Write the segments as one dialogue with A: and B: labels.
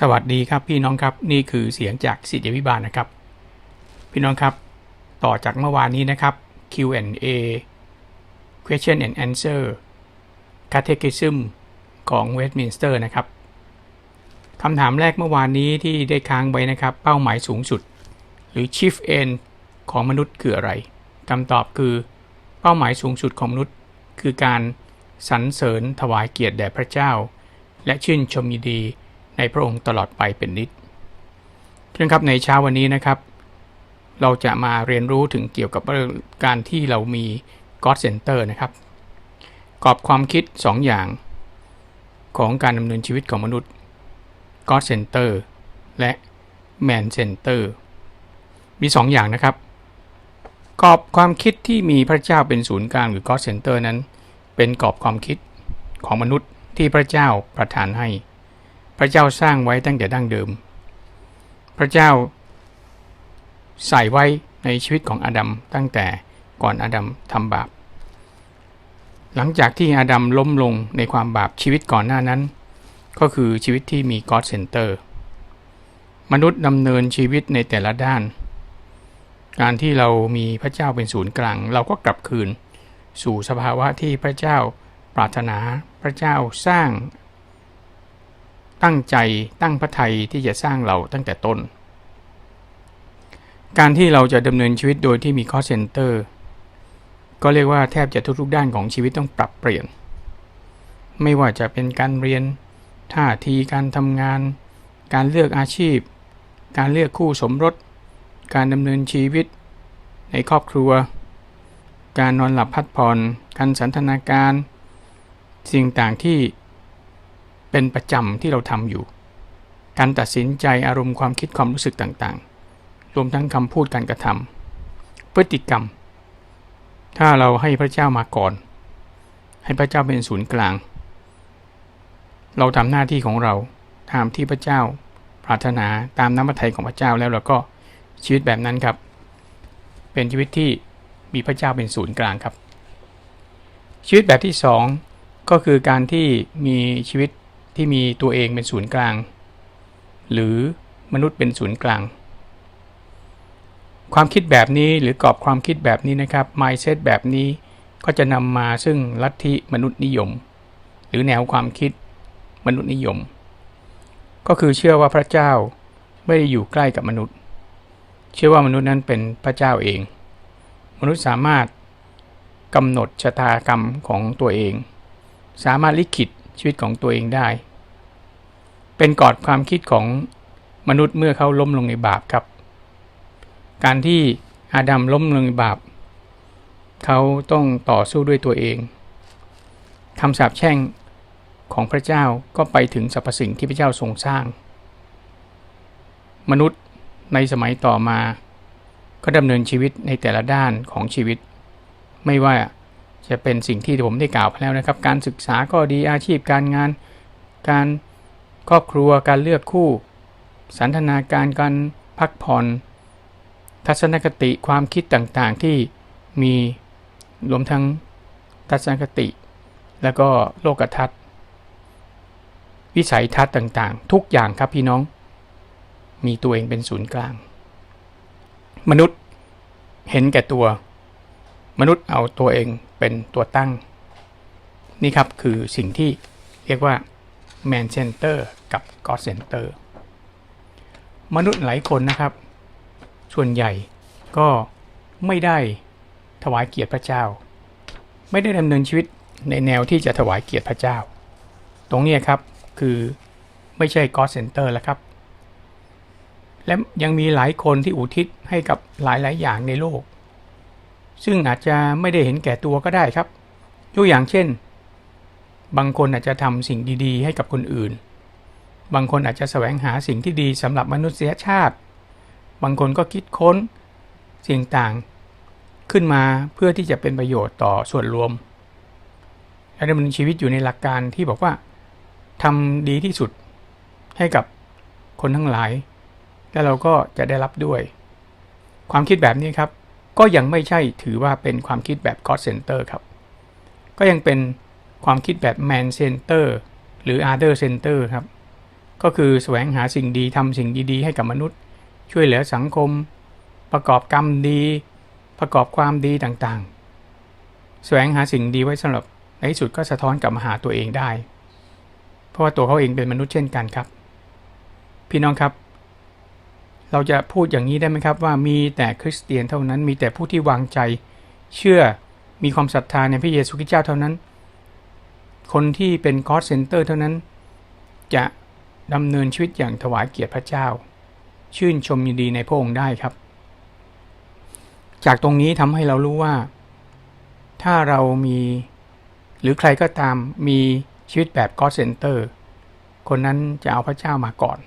A: สวัสดีครับพี่น้องครับนี่คือเสียงจากสิทธิวิบาลนะครับ พี่น้องครับ ต่อจากเมื่อวานนี้นะครับ Q&A Question and Answer Catechism ของ Westminster นะครับคำถามแรกเมื่อวานนี้ที่ได้ค้างไว้นะครับ เป้าหมายสูงสุด หรือ Chief End ของมนุษย์คืออะไรคำตอบคือ เป้าหมายสูงสุดของมนุษย์ คือการสรรเสริญถวายเกียรติแด่พระเจ้า และชื่นชมยินดี ในพระองค์ตลอดไปเป็นนิดเพื่อนครับในเช้าวันนี้นะครับ เราจะมาเรียนรู้ถึงเกี่ยวกับเรื่องการที่เรามี God Center นะครับ กรอบความคิด 2 อย่างของการดำเนินชีวิตของมนุษย์ God Center และ Man Center มี2อย่างนะครับ กรอบความคิดที่มีพระเจ้าเป็นศูนย์กลางหรือ God Center นั้น เป็นกรอบความคิดของมนุษย์ที่พระเจ้าประทานให้ พระเจ้าสร้างไว้ตั้งแต่ดั้งเดิม พระเจ้าใส่ไว้ในชีวิตของอาดัมตั้งแต่ก่อนอาดัมทำบาป หลังจากที่อาดัมล้มลงในความบาปชีวิตก่อนหน้านั้น ก็คือชีวิตที่มี God Center มนุษย์ดำเนินชีวิตในแต่ละด้าน การที่เรามีพระเจ้าเป็นศูนย์กลาง เราก็กลับคืน สู่สภาวะที่พระเจ้าปรารถนาพระเจ้าสร้าง ตั้งใจตั้งพระทัยที่จะสร้างเราตั้งแต่ต้น การที่เราจะดำเนินชีวิตโดยที่มี cost center ก็เรียกว่าแทบจะทุกๆด้านของชีวิตต้องปรับเปลี่ยน ไม่ว่าจะเป็นการเรียนท่าทีการทำงาน การเลือกอาชีพ การเลือกคู่สมรส การดำเนินชีวิต ในครอบครัว การนอนหลับพักผ่อนการสันทนาการ สิ่งต่างที่ เป็นประจำที่เราทำอยู่ การตัดสินใจอารมณ์ความคิดความรู้สึกต่างๆ รวมทั้งคำพูดการกระทำพฤติกรรม ถ้าเราให้พระเจ้ามาก่อน ให้พระเจ้าเป็นศูนย์กลาง เราทำหน้าที่ของเราตามที่พระเจ้าปรารถนาตามน้ำพระทัยของพระเจ้าแล้วเราก็ชีวิตแบบนั้นครับ เป็นชีวิตที่มีพระเจ้าเป็นศูนย์กลางครับ ชีวิตแบบที่สองก็คือการที่มีชีวิต ที่มีตัวเองเป็นศูนย์กลาง หรือมนุษย์เป็นศูนย์กลาง ความคิดแบบนี้หรือกรอบความคิดแบบนี้นะครับ mindset แบบนี้ก็จะนำมาซึ่งลัทธิมนุษย์นิยม หรือแนวความคิดมนุษย์นิยม ก็คือเชื่อว่าพระเจ้าไม่ได้อยู่ใกล้กับมนุษย์ เชื่อว่ามนุษย์นั้นเป็นพระเจ้าเอง มนุษย์สามารถกำหนดชะตากรรมของตัวเอง สามารถลิขิต ชีวิตของตัวเองได้ เป็นกอดความคิดของมนุษย์เมื่อเขาล้มลงในบาปครับ การที่อาดัมล้มลงในบาป เขาต้องต่อสู้ด้วยตัวเองคำสาปแช่งของพระเจ้าก็ไปถึงสรรพสิ่งที่พระเจ้าทรงสร้าง มนุษย์ในสมัยต่อมา ก็ดำเนินชีวิตในแต่ละด้านของชีวิต ไม่ว่า จะเป็นสิ่งที่ผมได้กล่าวไปแล้วนะครับ การศึกษาก็ดีอาชีพการงาน การครอบครัวการเลือกคู่ สันทนาการการพักผ่อน ทัศนคติความคิดต่างๆที่มีรวมทั้งทัศนคติ แล้วก็โลกทัศน์ วิสัยทัศน์ต่างๆ ทุกอย่างครับพี่น้อง มีตัวเองเป็นศูนย์กลาง มนุษย์เห็นแก่ตัว มนุษย์เอาตัวเองเป็นตัวตั้ง นี่ครับคือสิ่งที่เรียกว่า Man Center กับ God Center มนุษย์หลายคนนะครับ ส่วนใหญ่ก็ไม่ได้ถวายเกียรติพระเจ้า ไม่ได้ดำเนินชีวิตในแนวที่จะถวายเกียรติพระเจ้า ตรงนี้ครับคือไม่ใช่ God Center แล้วครับ และยังมีหลายคนที่อุทิศให้กับหลายๆ อย่างในโลก ซึ่งอาจจะไม่ได้เห็นแก่ตัวก็ได้ครับยกอย่างเช่น บางคนอาจจะทำสิ่งดีๆ ให้กับคนอื่น บางคนอาจจะแสวงหาสิ่งที่ดีสำหรับมนุษยชาติ บางคนก็คิดค้น สิ่งต่างขึ้นมาเพื่อที่จะเป็นประโยชน์ต่อส่วนรวมและดำเนินชีวิตอยู่ในหลักการที่บอกว่าทำดีที่สุดให้กับคนทั้งหลาย แล้วเราก็จะได้รับด้วย ความคิดแบบนี้ครับ ก็ยังไม่ใช่ถือว่าเป็นความคิดแบบ God Center ครับ ก็ยังเป็นความคิดแบบ Man Center หรือ Other Center ครับ ก็คือแสวงหาสิ่งดีทำสิ่งดีๆ ให้กับมนุษย์ ช่วยเหลือสังคม ประกอบกรรมดี ประกอบความดีต่างๆ แสวงหาสิ่งดีไว้สำหรับในที่สุดก็สะท้อนกลับมาหาตัวเองได้ เพราะว่าตัวเขาเองเป็นมนุษย์เช่นกันครับ พี่น้องครับ เราจะพูดอย่างนี้ได้ไหมครับว่ามีแต่คริสเตียนเท่านั้น มีแต่ผู้ที่วางใจ เชื่อมีความศรัทธาในพระเยซูคริสต์เจ้าเท่านั้น คนที่เป็นกอดเซนเตอร์เท่านั้น จะดำเนินชีวิตอย่างถวายเกียรติพระเจ้า ชื่นชมยินดีในพระองค์ได้ครับ จากตรงนี้ทำให้เรารู้ว่า ถ้าเรามีหรือใครก็ตามมีชีวิตแบบกอดเซนเตอร์คนนั้นจะเอาพระเจ้ามาก่อน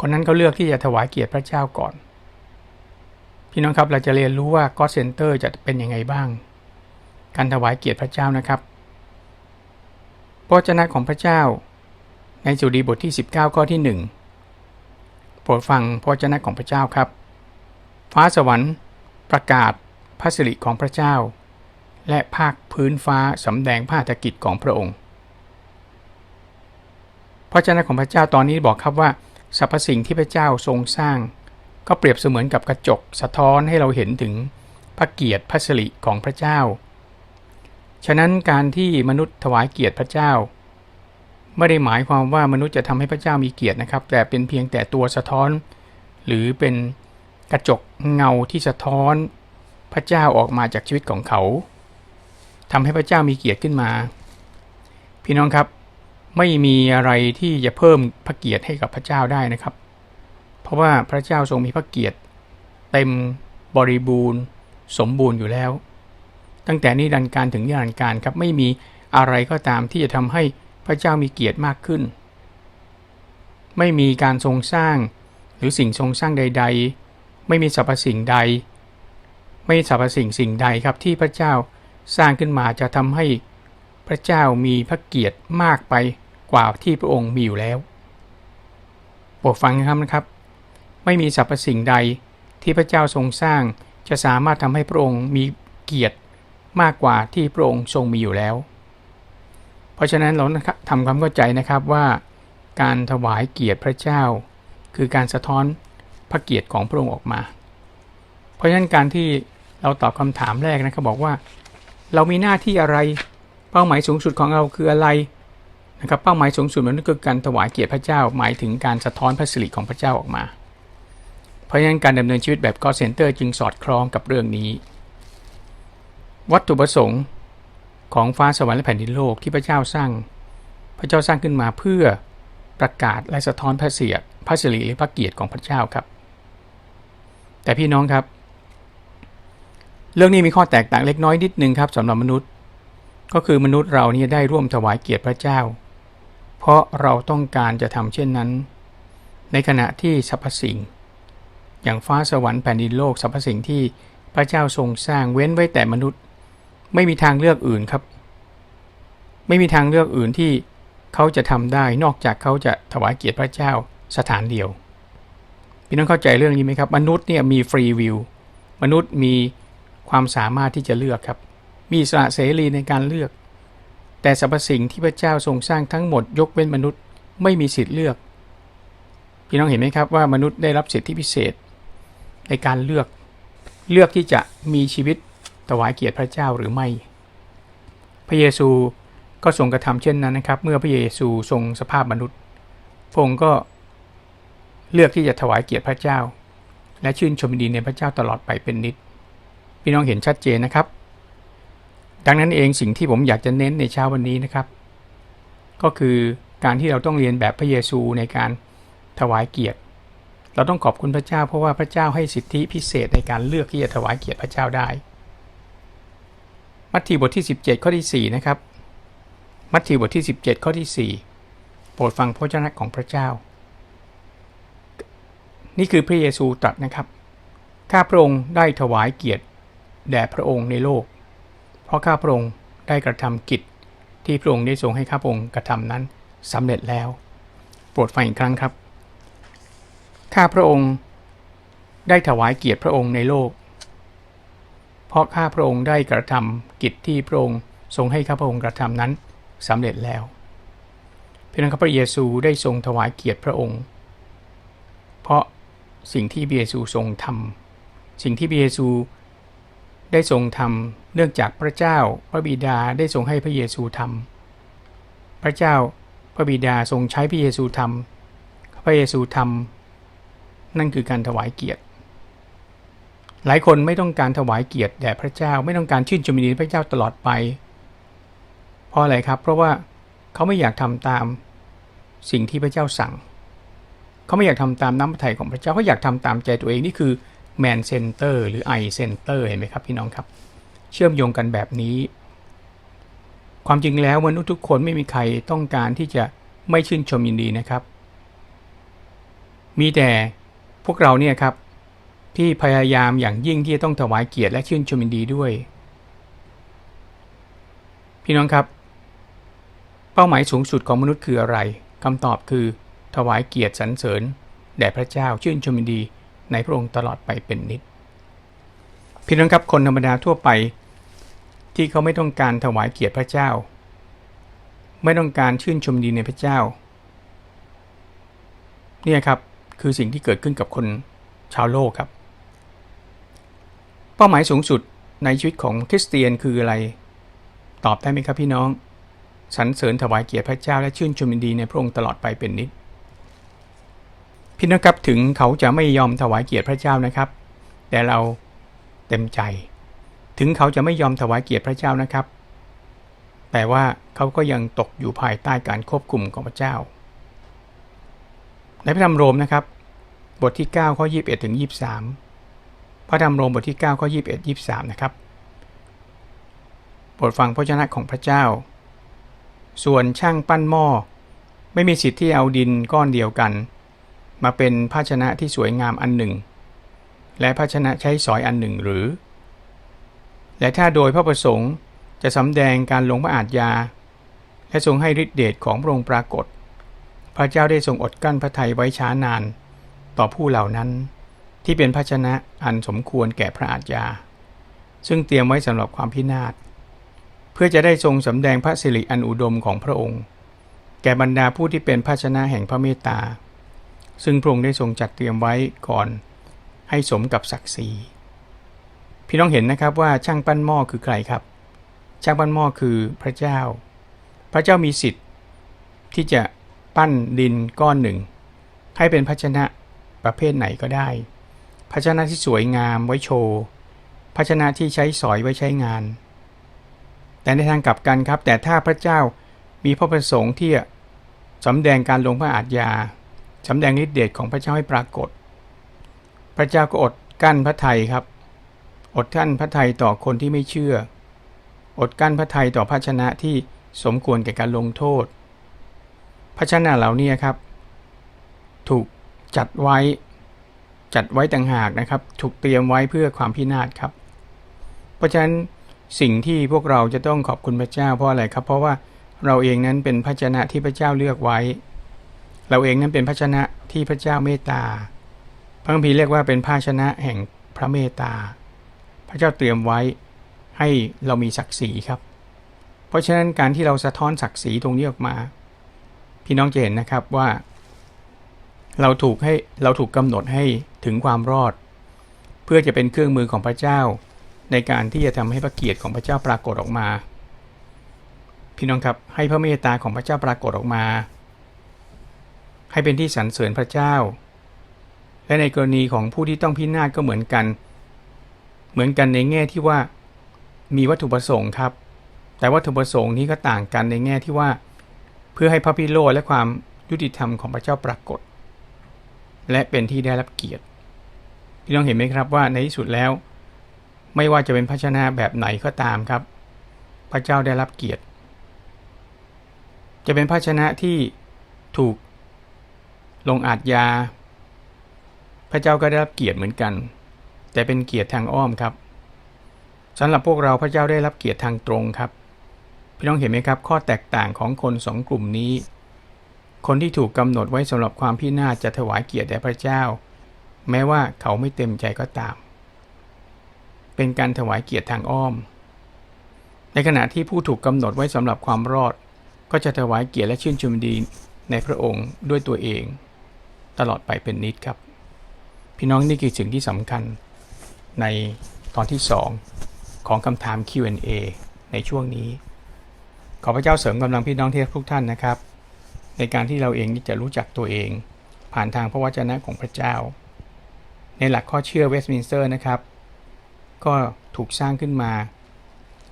A: คนนั้นก็เลือกที่จะถวายเกียรติพระเจ้าก่อน พี่น้องครับเราจะเรียนรู้ว่า God Center จะเป็นยังไงบ้าง การถวายเกียรติพระเจ้านะครับพระเจ้าของพระเจ้า ในสุดีบทที่ 19 ข้อที่ 1 โปรดฟังพระเจ้าของพระเจ้าครับ ฟ้าสวรรค์ประกาศพระสิริของพระเจ้า และภาคพื้นฟ้าสำแดงพระธกิจของพระองค์พระเจ้าของพระเจ้าตอนนี้บอกครับว่า สรรพสิ่งที่พระเจ้าทรงสร้าง ก็เปรียบเสมือนกับกระจกสะท้อนให้เราเห็นถึงพระเกียรติพระสิริของพระเจ้า ฉะนั้นการที่มนุษย์ถวายเกียรติพระเจ้า ไม่ได้หมายความว่ามนุษย์จะทำให้พระเจ้ามีเกียรตินะครับ แต่เป็นเพียงแต่ตัวสะท้อน หรือเป็นกระจกเงาที่สะท้อนพระเจ้าออกมาจากชีวิตของเขาทำให้พระเจ้ามีเกียรติขึ้นมา พี่น้องครับ ไม่มีอะไรที่จะเพิ่มพระเกียรติให้กับพระเจ้าได้นะครับ เพราะว่าพระเจ้าทรงมีพระเกียรติ เต็มบริบูรณ์ สมบูรณ์อยู่แล้ว ตั้งแต่นี้ดันการถึงนิรันดร์การครับไม่มีอะไรก็ตามที่จะทำให้พระเจ้ามีเกียรติมากขึ้น ไม่มีการทรงสร้างหรือสิ่งทรงสร้างใด ๆ ไม่มีสรรพสิ่งใด ไม่สรรพสิ่งสิ่งใดครับที่พระเจ้าสร้างขึ้นมาจะทำให้ ระเจ้ามีพระเกียรติมากไปกว่าที่พระองค์มีอยู่แล้วโปรดฟังนะครับนะครับ ไม่มีสรรพสิ่งใดที่พระเจ้าทรงสร้างจะสามารถทำให้พระองค์มีเกียรติมากกว่าที่พระองค์ทรงมีอยู่แล้ว เพราะฉะนั้นเราทำความเข้าใจนะครับว่า การถวายเกียรติพระเจ้า คือการสะท้อนพระเกียรติของพระองค์ออกมา เพราะฉะนั้นการที่เราตอบคำถามแรกนะครับบอกว่า เรามีหน้าที่อะไร เป้าหมายสูงสุดของเราคืออะไรนะครับเป้าหมายสูงสุดมันก็คือการถวายเกียรติพระเจ้าหมายถึงการสะท้อนพระสิริของพระเจ้าออกมา เพราะฉะนั้นการดำเนินชีวิตแบบกอเซนเตอร์จึงสอดคล้องกับเรื่องนี้ วัตถุประสงค์ของฟ้าสวรรค์และแผ่นดินโลกที่พระเจ้าสร้าง พระเจ้าสร้างขึ้นมาเพื่อประกาศและสะท้อนพระเสียพระสิริหรือพระเกียรติของพระเจ้าครับ แต่พี่น้องครับ เรื่องนี้มีข้อแตกต่างเล็กน้อยนิดนึงครับสำหรับมนุษย์ ก็คือมนุษย์เรานี่ได้ร่วมถวายเกียรติพระเจ้า เพราะเราต้องการจะทำเช่นนั้น ในขณะที่สรรพสิ่ง อย่างฟ้าสวรรค์แผ่นดินโลกสรรพสิ่งที่พระเจ้าทรงสร้างเว้นไว้แต่มนุษย์ ไม่มีทางเลือกอื่นครับ ไม่มีทางเลือกอื่นที่เขาจะทำได้นอกจากเขาจะถวายเกียรติพระเจ้าสถานเดียวพี่น้องเข้าใจเรื่องนี้ไหมครับ มนุษย์เนี่ยมีฟรีวิวมนุษย์มีความสามารถที่จะเลือกครับ มีอิสระเสรีในการเลือก แต่สรรพสิ่งที่พระเจ้าทรงสร้างทั้งหมดยกเว้นมนุษย์ไม่มีสิทธิ์เลือก พี่น้องเห็นไหมครับว่ามนุษย์ได้รับสิทธิพิเศษ ในการเลือกเลือกที่จะมีชีวิตถวายเกียรติพระเจ้าหรือไม่ พระเยซูก็ทรงกระทำเช่นนั้นนะครับ เมื่อพระเยซูทรงสภาพมนุษย์พระองค์ก็เลือกที่จะถวายเกียรติพระเจ้า และชื่นชมดีในพระเจ้าตลอดไปเป็นนิด พี่น้องเห็นชัดเจนนะครับ ดังนั้นเองสิ่งที่ผมอยากจะเน้นในเช้าวันนี้นะครับ ก็คือการที่เราต้องเรียนแบบพระเยซูในการถวายเกียรติ เราต้องขอบคุณพระเจ้า เพราะว่าพระเจ้าให้สิทธิพิเศษในการเลือกที่จะถวายเกียรติพระเจ้าได้ มัทธิวบทที่ 17 ข้อที่ 4 นะครับ มัทธิวบทที่ 17 ข้อที่ 4 โปรดฟังพระเจ้าของพระเจ้า นี่คือพระเยซูตรัสนะครับ ข้าพระองค์ได้ถวายเกียรติแด่พระองค์ในโลก เพราะข้าพระองค์ได้กระทำกิจ ที่พระองค์ได้ทรงให้ข้าพระองค์กระทำนั้นสำเร็จแล้ว โปรดฟังอีกครั้งครับ ข้าพระองค์ได้ถวายเกียรติพระองค์ในโลก เพราะข้าพระองค์ได้กระทำกิจที่พระองค์ทรงให้ข้าพระองค์กระทำนั้นสำเร็จแล้วเพี่น้องครับพระเยซูได้ทรงถวายเกียรติพระองค์ เพราะสิ่งที่พระเยซูทรงทำสิ่งที่พระเยซู ได้ทรงทำเนื่องจากพระเจ้าพระบิดาได้ทรงให้พระเยซูทำพระเจ้าพระบิดาทรงใช้พระเยซูทำพระเยซูทำนั่นคือการถวายเกียรติ หลายคนไม่ต้องการถวายเกียรติแด่พระเจ้าไม่ต้องการชื่นชมยินดีพระเจ้าตลอดไปเพราะอะไรครับ เพราะว่าเขาไม่อยากทำตามสิ่งที่พระเจ้าสั่ง เขาไม่อยากทำตามน้ำพระทัยของพระเจ้าเขาอยากทำตามใจตัวเองนี่คือ แมนเซนเตอร์หรือไอเซนเตอร์เห็นไหมครับพี่น้องครับ เชื่อมโยงกันแบบนี้ ความจริงแล้วมนุษย์ทุกคนไม่มีใครต้องการที่จะไม่ชื่นชมยินดีนะครับ มีแต่พวกเราเนี่ยครับ ที่พยายามอย่างยิ่งที่จะต้องถวายเกียรติและชื่นชมยินดีด้วย พี่น้องครับ เป้าหมายสูงสุดของมนุษย์คืออะไรคำตอบคือ ถวายเกียรติสรรเสริญแด่พระเจ้าชื่นชมยินดี ในพระองค์ตลอดไปเป็นนิดพี่น้องครับคนธรรมดาทั่วไป ที่เขาไม่ต้องการถวายเกียรติพระเจ้า ไม่ต้องการชื่นชมดีในพระเจ้าเนี่ยครับคือสิ่งที่เกิดขึ้นกับคนชาวโลกครับ เป้าหมายสูงสุดในชีวิตของคริสเตียนคืออะไร ตอบได้ไหมครับพี่น้องสรรเสริญถวายเกียรติพระเจ้าและชื่นชมยินดีในพระองค์ตลอดไปเป็นนิด พี่น้องครับถึงเขาจะไม่ยอมถวายเกียรติพระเจ้านะครับ แต่เราเต็มใจ ถึงเขาจะไม่ยอมถวายเกียรติพระเจ้านะครับ แต่ว่าเขาก็ยังตกอยู่ภายใต้การควบคุมของพระเจ้า ในพระธรรมโรมนะครับ บทที่9ข้อ21ถึง23 พระธรรมโรมบทที่9ข้อ21 23 นะครับโปรดฟังพระชนะของพระเจ้า ส่วนช่างปั้นหม้อ ไม่มีสิทธิ์ที่เอาดินก้อนเดียวกัน มาเป็นภาชนะที่สวยงามอันหนึ่ง และภาชนะใช้สอยอันหนึ่งหรือ และถ้าโดยพระประสงค์จะสำแดงการลงพระอาทยา และทรงให้ฤทธิเดชของพระองค์ปรากฏ พระเจ้าได้ทรงอดกั้นพระทัยไว้ช้านาน ต่อผู้เหล่านั้นที่เป็นภาชนะอันสมควรแก่พระอาทยา ซึ่งเตรียมไว้สำหรับความพินาศเพื่อจะได้ทรงสำแดงพระสิริอันอุดมของพระองค์ แก่บรรดาผู้ที่เป็นภาชนะแห่งพระเมตตา ซึ่งพระองค์ได้ทรงจัดเตรียมไว้ก่อน ให้สมกับศักดิ์ศรีพี่น้องเห็นนะครับว่าช่างปั้นหม้อคือใครครับ ช่างปั้นหม้อคือพระเจ้า พระเจ้ามีสิทธิ์ ที่จะปั้นดินก้อนหนึ่ง ให้เป็นภาชนะประเภทไหนก็ได้ ภาชนะที่สวยงามไว้โชว์ภาชนะที่ใช้สอยไว้ใช้งาน แต่ในทางกลับกันครับ แต่ถ้าพระเจ้ามีพระประสงค์ที่จะสำแดงการลงพระอาทยา สำแดงฤทธิเดชของพระเจ้าให้ปรากฏ พระเจ้าก็อดกั้นพระทัยครับ อดกั้นพระทัยต่อคนที่ไม่เชื่อ อดกั้นพระทัยต่อภาชนะที่สมควรแก่การลงโทษ ภาชนะเหล่านี้ครับ ถูกจัดไว้จัดไว้ต่างหากนะครับ ถูกเตรียมไว้เพื่อความพินาศครับ เพราะฉะนั้นสิ่งที่พวกเราจะต้องขอบคุณพระเจ้าเพราะอะไรครับ เพราะว่าเราเองนั้นเป็นภาชนะที่พระเจ้าเลือกไว้ เราเองนั้นเป็นภาชนะที่พระเจ้าเมตตา พระคัมภีร์เรียกว่าเป็นภาชนะแห่งพระเมตตา พระเจ้าเตรียมไว้ให้เรามีศักดิ์ศรีครับ เพราะฉะนั้นการที่เราสะท้อนศักดิ์ศรีตรงนี้ออกมา พี่น้องจะเห็นนะครับว่า เราถูกให้เราถูกกำหนดให้ถึงความรอด เพื่อจะเป็นเครื่องมือของพระเจ้า ในการที่จะทำให้พระเกียรติของพระเจ้าปรากฏออกมา พี่น้องครับให้พระเมตตาของพระเจ้าปรากฏออกมา ให้เป็นที่สรรเสริญพระเจ้า และในกรณีของผู้ที่ต้องพินาศก็เหมือนกัน เหมือนกันในแง่ที่ว่า มีวัตถุประสงค์ครับ แต่วัตถุประสงค์นี้ก็ต่างกันในแง่ที่ว่า เพื่อให้พระพิโรธและความยุติธรรมของพระเจ้าปรากฏ และเป็นที่ได้รับเกียรติพี่น้องเห็นไหมครับว่าในที่สุดแล้ว ไม่ว่าจะเป็นภาชนะแบบไหนก็ตามครับ พระเจ้าได้รับเกียรติ จะเป็นภาชนะที่ถูก ลงอาจยา พระเจ้าก็ได้รับเกียรติเหมือนกัน แต่เป็นเกียรติทางอ้อมครับสำหรับพวกเราพระเจ้าได้รับเกียรติทางตรงครับพี่น้องเห็นไหมครับ ข้อแตกต่างของคนสองกลุ่มนี้ คนที่ถูกกำหนดไว้สำหรับความพินาศจะถวายเกียรติแด่พระเจ้า แม้ว่าเขาไม่เต็มใจก็ตาม เป็นการถวายเกียรติทางอ้อม ในขณะที่ผู้ถูกกำหนดไว้สำหรับความรอด ก็จะถวายเกียรติและชื่นชมดีในพระองค์ด้วยตัวเอง ตลอดไปเป็นนิดครับ พี่น้องนี่คือสิ่งที่สำคัญในตอนที่ 2 ของคำถาม Q&A ในช่วงนี้ ขอพระเจ้าเสริมกำลังพี่น้องที่รักทุกท่านนะครับ ในการที่เราเองนี่จะรู้จักตัวเอง ผ่านทางพระวจนะของพระเจ้า ในหลักข้อเชื่อเวสต์มินสเตอร์นะครับ ก็ถูกสร้างขึ้นมา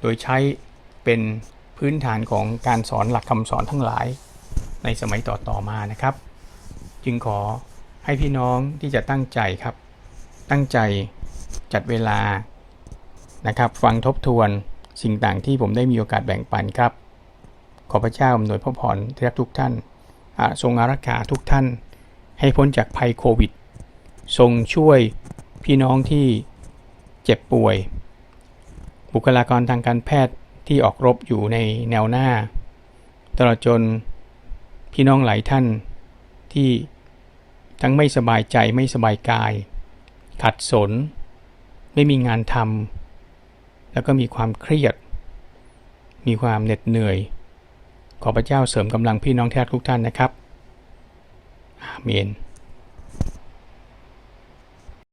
A: โดยใช้เป็นพื้นฐานของการสอนหลักคำสอนทั้งหลายในสมัยต่อๆมานะครับ จึงขอให้พี่น้องที่จะตั้งใจครับ ตั้งใจจัดเวลานะครับ ฟังทบทวนสิ่งต่างที่ผมได้มีโอกาสแบ่งปันครับ ขอพระเจ้าอำนวยพระพรที่รักทุกท่าน ทรงอารักขาทุกท่าน ให้พ้นจากภัยโควิด ทรงช่วยพี่น้องที่เจ็บป่วย บุคลากรทางการแพทย์ที่ออกรบอยู่ในแนวหน้า ตลอดจนพี่น้องหลายท่าน ที่ทั้งไม่สบายใจไม่สบายกาย ขัดสน ไม่มีงานทำแล้วก็มีความเครียด มีความเหน็ดเหนื่อย ขอพระเจ้าเสริมกำลังพี่น้องแท้ทุกท่านนะครับอาเมน